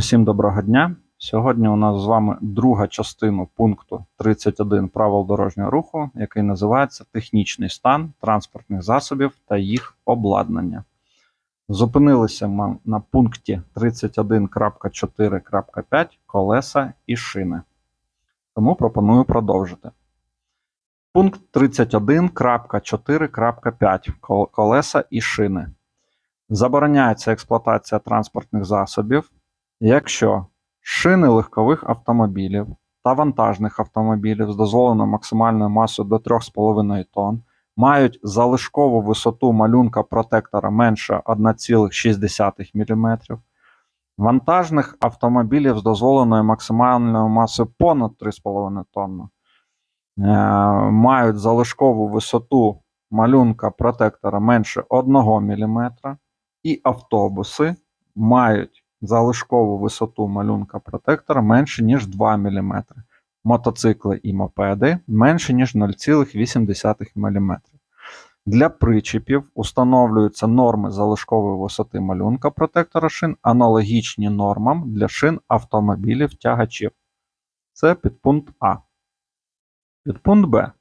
Усім доброго дня. Сьогодні у нас з вами друга частина пункту 31 правил дорожнього руху, який називається Технічний стан транспортних засобів та їх обладнання. Зупинилися ми на пункті 31.4.5 колеса і шини. Тому пропоную продовжити. Пункт 31.4.5 колеса і шини. Забороняється експлуатація транспортних засобів, якщо шини легкових автомобілів та вантажних автомобілів з дозволеною максимальною масою до 3,5 тонн мають залишкову висоту малюнка протектора менше 1,6 мм, вантажних автомобілів з дозволеною максимальною масою понад 3,5 тонн е, мають залишкову висоту малюнка протектора менше 1 мм, і автобуси мають залишкову висоту малюнка протектора менше, ніж 2 мм. Мотоцикли і мопеди менше, ніж 0,8 мм. Для причепів установлюються норми залишкової висоти малюнка протектора шин, аналогічні нормам для шин автомобілів тягачів. Це підпункт А. Підпункт Б.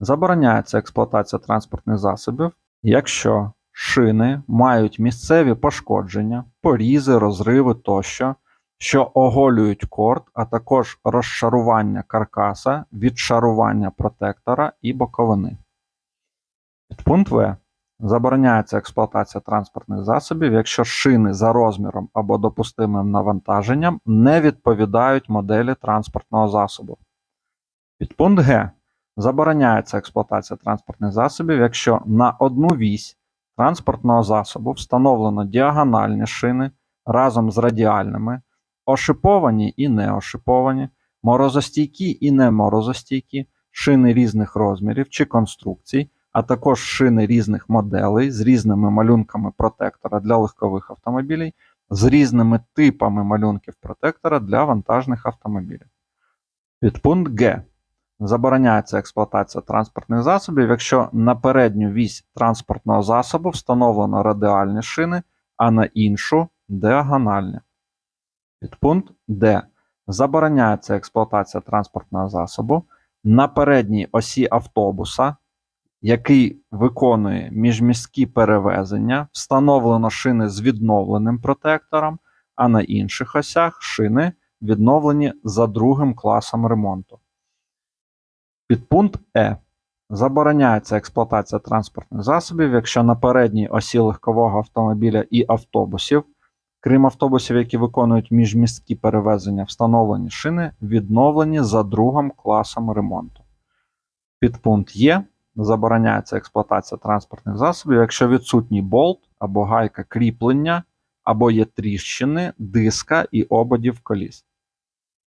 Забороняється експлуатація транспортних засобів, якщо шини мають місцеві пошкодження, порізи, розриви тощо, що оголюють корд, а також розшарування каркаса, відшарування протектора і боковини. Підпункт В. Забороняється експлуатація транспортних засобів, якщо шини за розміром або допустимим навантаженням не відповідають моделі транспортного засобу. Підпункт Г. Забороняється експлуатація транспортних засобів, якщо на одну вісь транспортного засобу встановлено діагональні шини разом з радіальними, ошиповані і не ошиповані, морозостійкі і не морозостійкі, шини різних розмірів чи конструкцій, а також шини різних моделей з різними малюнками протектора для легкових автомобілів, з різними типами малюнків протектора для вантажних автомобілів. Підпункт Г. Забороняється експлуатація транспортних засобів, якщо на передню вісь транспортного засобу встановлено радіальні шини, а на іншу діагональні. Підпункт Д. Забороняється експлуатація транспортного засобу на передній осі автобуса, який виконує міжміські перевезення, встановлено шини з відновленим протектором, а на інших осях шини відновлені за другим класом ремонту. Підпункт Е. Забороняється експлуатація транспортних засобів, якщо на передній осі легкового автомобіля і автобусів, крім автобусів, які виконують міжмісткі перевезення, встановлені шини, відновлені за другим класом ремонту. Підпункт Є. Забороняється експлуатація транспортних засобів, якщо відсутній болт або гайка кріплення, або є тріщини, диска і ободів коліс.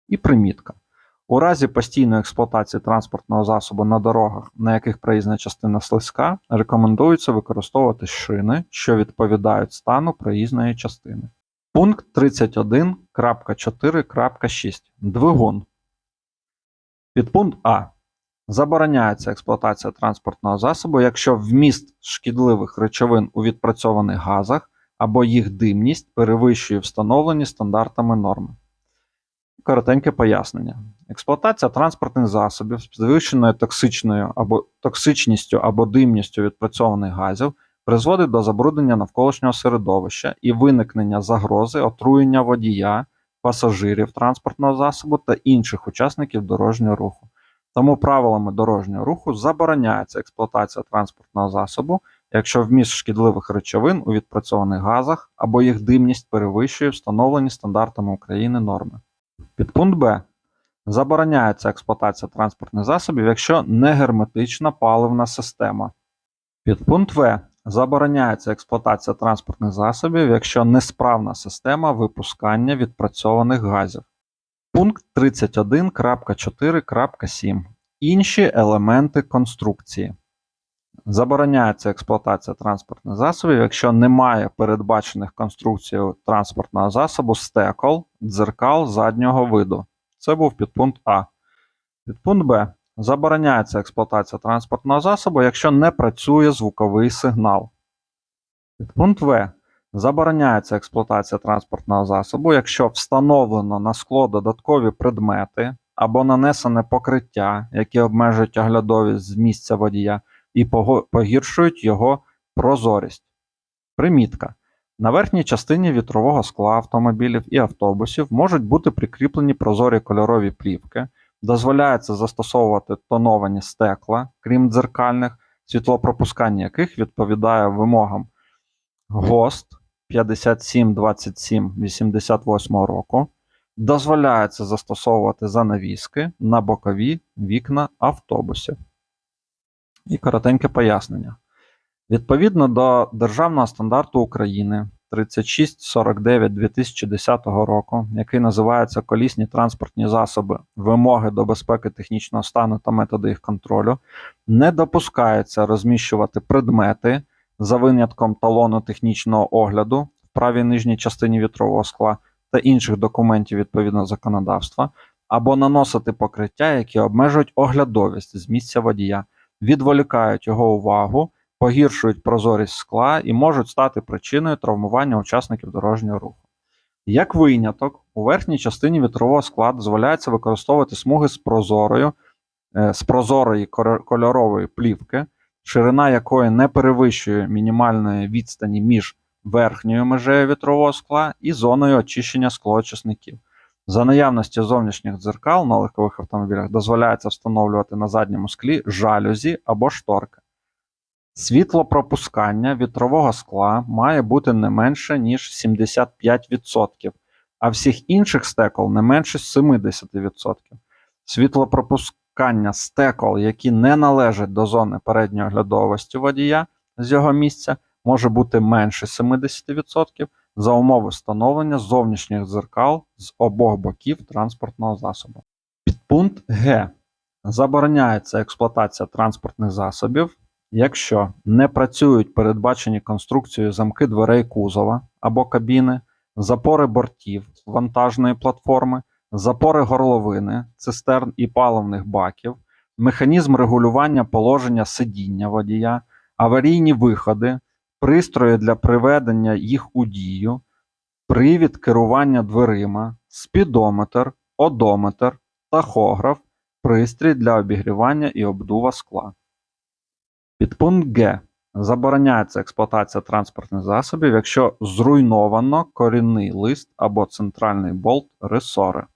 І примітка. У разі постійної експлуатації транспортного засобу на дорогах, на яких проїзна частина слизька, рекомендується використовувати шини, що відповідають стану проїзної частини. Пункт 31.4.6. Двигун. Підпункт А. Забороняється експлуатація транспортного засобу, якщо вміст шкідливих речовин у відпрацьованих газах або їх димність перевищує встановлені стандартами норми. Коротеньке пояснення. Експлуатація транспортних засобів з підвищеною токсичною або токсичністю або димністю відпрацьованих газів призводить до забруднення навколишнього середовища і виникнення загрози отруєння водія, пасажирів транспортного засобу та інших учасників дорожнього руху. Тому правилами дорожнього руху забороняється експлуатація транспортного засобу, якщо вміст шкідливих речовин у відпрацьованих газах або їх димність перевищує встановлені стандартами України норми. Підпункт Б. Забороняється експлуатація транспортних засобів, якщо не герметична паливна система. Підпункт В. Забороняється експлуатація транспортних засобів, якщо несправна система випускання відпрацьованих газів. Пункт 31.4.7. Інші елементи конструкції. Забороняється експлуатація транспортних засобів, якщо немає передбачених конструкцією транспортного засобу стекол, дзеркал заднього виду. Це був підпункт А. Підпункт Б. Забороняється експлуатація транспортного засобу, якщо не працює звуковий сигнал. Підпункт В. Забороняється експлуатація транспортного засобу, якщо встановлено на скло додаткові предмети або нанесене покриття, які обмежують оглядовість з місця водія і погіршують його прозорість. Примітка. На верхній частині вітрового скла автомобілів і автобусів можуть бути прикріплені прозорі кольорові плівки, дозволяється застосовувати тоновані стекла, крім дзеркальних, світлопропускання яких відповідає вимогам ГОСТ 5727 88 року. Дозволяється застосовувати занавіски на бокові вікна автобусів. І коротеньке пояснення. Відповідно до Державного стандарту України 3649 2010 року, який називається Колісні транспортні засоби, вимоги до безпеки технічного стану та методи їх контролю, не допускається розміщувати предмети за винятком талону технічного огляду в правій нижній частині вітрового скла та інших документів відповідного законодавства, або наносити покриття, які обмежують оглядовість з місця водія, відволікають його увагу погіршують прозорість скла і можуть стати причиною травмування учасників дорожнього руху. Як виняток, у верхній частині вітрового скла дозволяється використовувати смуги з прозорою, е, з прозорої кольорової плівки, ширина якої не перевищує мінімальної відстані між верхньою межею вітрового скла і зоною очищення склоочисників. За наявності зовнішніх дзеркал на легкових автомобілях дозволяється встановлювати на задньому склі жалюзі або шторки. Світлопропускання вітрового скла має бути не менше, ніж 75%, а всіх інших стекол не менше 70%. Світлопропускання стекол, які не належать до зони передньої оглядовості водія з його місця, може бути менше 70% за умови встановлення зовнішніх дзеркал з обох боків транспортного засобу. Підпункт Г. Забороняється експлуатація транспортних засобів, якщо не працюють передбачені конструкцією замки дверей кузова або кабіни, запори бортів вантажної платформи, запори горловини, цистерн і паливних баків, механізм регулювання положення сидіння водія, аварійні виходи, пристрої для приведення їх у дію, привід керування дверима, спідометр, одометр, тахограф, пристрій для обігрівання і обдува скла. Підпункт Г. Забороняється експлуатація транспортних засобів, якщо зруйновано корінний лист або центральний болт ресори.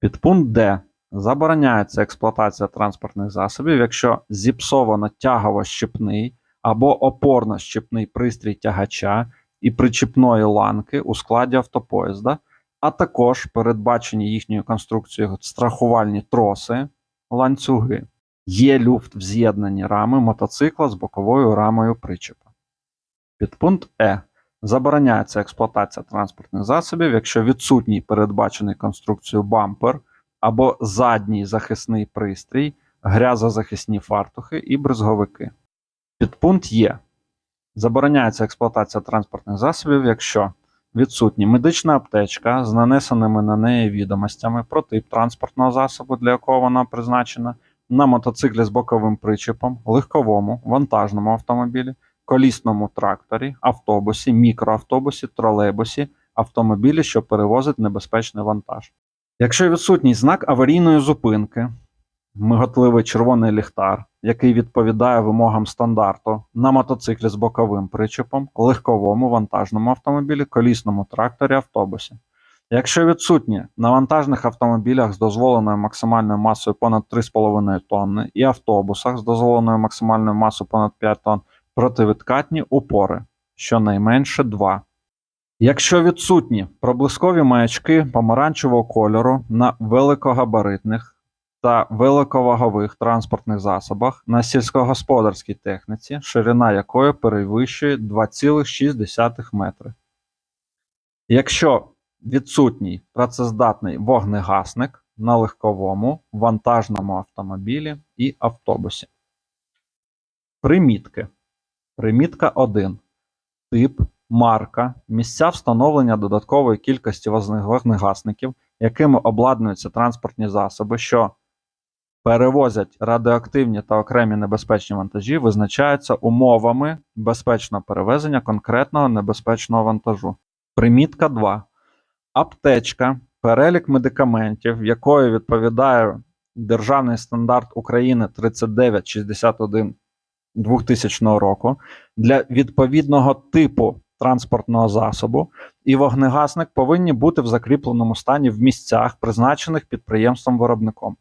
Підпункт Д. Забороняється експлуатація транспортних засобів, якщо зіпсовано тягово-щепний або опорно-щепний пристрій тягача і причіпної ланки у складі автопоїзда, а також передбачені їхньою конструкцією страхувальні троси, ланцюги. Є люфт в з'єднанні рами мотоцикла з боковою рамою причепа. Підпункт Е. Забороняється експлуатація транспортних засобів, якщо відсутній передбачений конструкцією бампер або задній захисний пристрій, грязозахисні фартухи і бризговики. Підпункт Є. Забороняється експлуатація транспортних засобів, якщо відсутні медична аптечка з нанесеними на неї відомостями про тип транспортного засобу, для якого вона призначена, на мотоциклі з боковим причепом, легковому, вантажному автомобілі, колісному тракторі, автобусі, мікроавтобусі, тролейбусі, автомобілі, що перевозить небезпечний вантаж. Якщо відсутній знак аварійної зупинки, миготливий червоний ліхтар, який відповідає вимогам стандарту на мотоциклі з боковим причепом, легковому вантажному автомобілі, колісному тракторі, автобусі. Якщо відсутні на вантажних автомобілях з дозволеною максимальною масою понад 3,5 тонни і автобусах з дозволеною максимальною масою понад 5 тонн противідкатні упори, щонайменше 2. Якщо відсутні проблискові маячки помаранчевого кольору на великогабаритних та великовагових транспортних засобах на сільськогосподарській техніці, ширина якої перевищує 2,6 метри. Якщо відсутній працездатний вогнегасник на легковому, вантажному автомобілі і автобусі. Примітки. Примітка 1. Тип, марка, місця встановлення додаткової кількості вогнегасників, якими обладнуються транспортні засоби, що перевозять радіоактивні та окремі небезпечні вантажі, визначаються умовами безпечного перевезення конкретного небезпечного вантажу. Примітка 2. Аптечка, перелік медикаментів, якою відповідає Державний стандарт України 3961 2000 року для відповідного типу транспортного засобу, і вогнегасник повинні бути в закріпленому стані в місцях, призначених підприємством-виробником.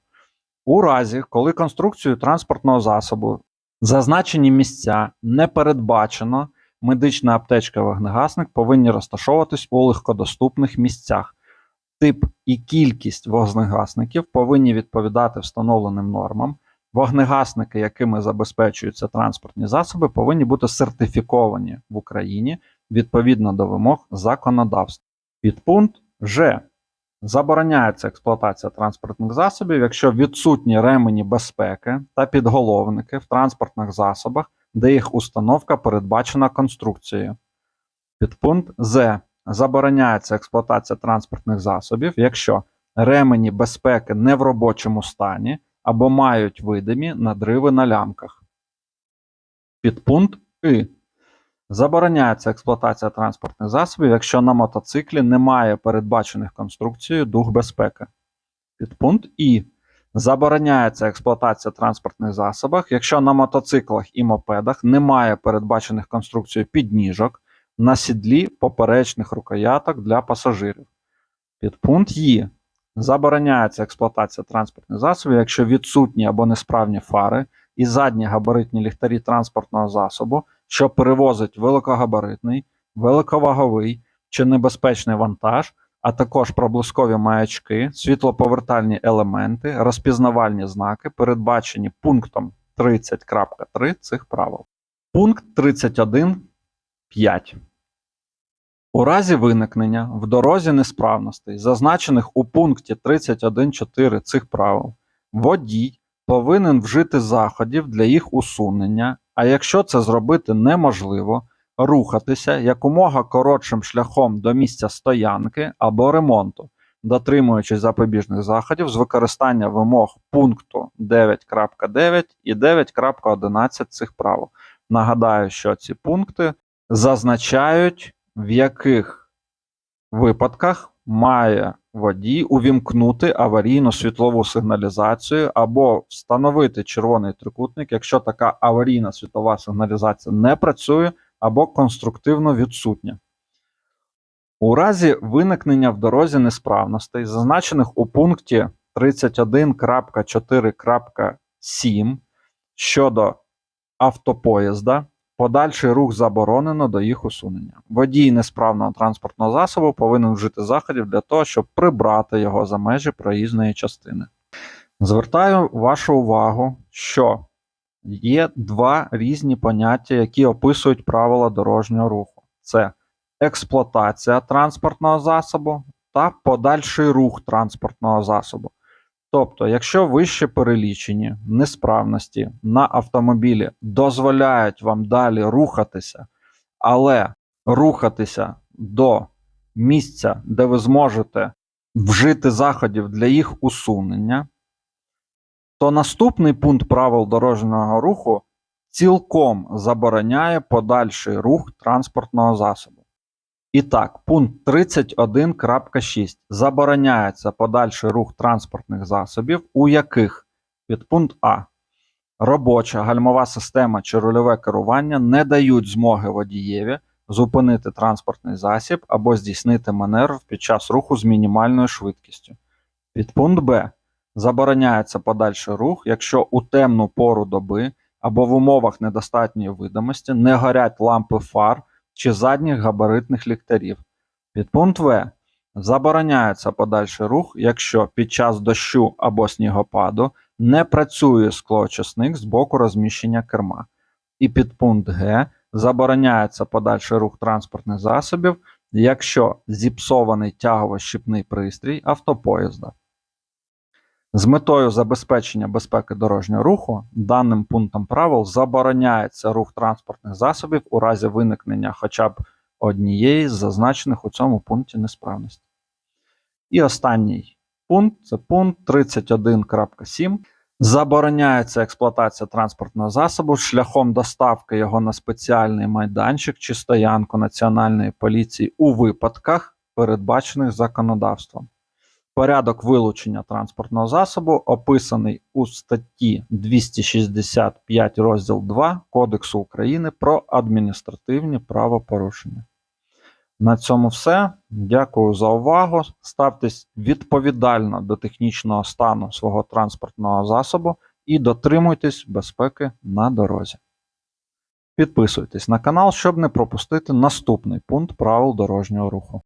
У разі, коли конструкцією транспортного засобу зазначені місця не передбачено, медична аптечка вогнегасник повинні розташовуватись у легкодоступних місцях. Тип і кількість вогнегасників повинні відповідати встановленим нормам. Вогнегасники, якими забезпечуються транспортні засоби, повинні бути сертифіковані в Україні відповідно до вимог законодавства. Підпункт Ж. Забороняється експлуатація транспортних засобів, якщо відсутні ремені безпеки та підголовники в транспортних засобах, де їх установка передбачена конструкцією. Підпункт З. Забороняється експлуатація транспортних засобів, якщо ремені безпеки не в робочому стані або мають видимі надриви на лямках. Підпункт І. Забороняється експлуатація транспортних засобів, якщо на мотоциклі немає передбачених конструкцією дух безпеки. Підпункт І. Забороняється експлуатація транспортних засобів, якщо на мотоциклах і мопедах немає передбачених конструкцією підніжок на сідлі поперечних рукояток для пасажирів. Підпункт І. Забороняється експлуатація транспортних засобів, якщо відсутні або несправні фари і задні габаритні ліхтарі транспортного засобу, що перевозить великогабаритний, великоваговий чи небезпечний вантаж, а також проблискові маячки, світлоповертальні елементи, розпізнавальні знаки, передбачені пунктом 30.3 цих правил. Пункт 31.5. У разі виникнення в дорозі несправностей, зазначених у пункті 31.4 цих правил, водій повинен вжити заходів для їх усунення, а якщо це зробити неможливо, рухатися якомога коротшим шляхом до місця стоянки або ремонту, дотримуючись запобіжних заходів з використання вимог пункту 9.9 і 9.11 цих правил. Нагадаю, що ці пункти зазначають, в яких випадках має водій увімкнути аварійну світлову сигналізацію або встановити червоний трикутник, якщо така аварійна світлова сигналізація не працює або конструктивно відсутня. У разі виникнення в дорозі несправностей, зазначених у пункті 31.4.7 щодо автопоїзда, подальший рух заборонено до їх усунення. Водій несправного транспортного засобу повинен вжити заходів для того, щоб прибрати його за межі проїзної частини. Звертаю вашу увагу, що є два різні поняття, які описують правила дорожнього руху: це експлуатація транспортного засобу та подальший рух транспортного засобу. Тобто, якщо вище перелічені несправності на автомобілі дозволяють вам далі рухатися, але рухатися до місця, де ви зможете вжити заходів для їх усунення, то наступний пункт правил дорожнього руху цілком забороняє подальший рух транспортного засобу. І так, пункт 31.6 забороняється подальший рух транспортних засобів, у яких підпункт А. Робоча гальмова система чи рульове керування не дають змоги водієві зупинити транспортний засіб або здійснити маневр під час руху з мінімальною швидкістю. Підпункт Б. Забороняється подальший рух, якщо у темну пору доби або в умовах недостатньої видимості не горять лампи фар чи задніх габаритних ліхтарів. Підпункт В. Забороняється подальший рух, якщо під час дощу або снігопаду не працює склоочисник з боку розміщення керма. І підпункт Г. Забороняється подальший рух транспортних засобів, якщо зіпсований тягово-щіпний пристрій автопоїзда. З метою забезпечення безпеки дорожнього руху даним пунктом правил забороняється рух транспортних засобів у разі виникнення хоча б однієї з зазначених у цьому пункті несправностей. І останній пункт це пункт 31.7. Забороняється експлуатація транспортного засобу шляхом доставки його на спеціальний майданчик чи стоянку Національної поліції у випадках, передбачених законодавством. Порядок вилучення транспортного засобу описаний у статті 265 розділ 2 Кодексу України про адміністративні правопорушення. На цьому все. Дякую за увагу. Ставтесь відповідально до технічного стану свого транспортного засобу і дотримуйтесь безпеки на дорозі. Підписуйтесь на канал, щоб не пропустити наступний пункт правил дорожнього руху.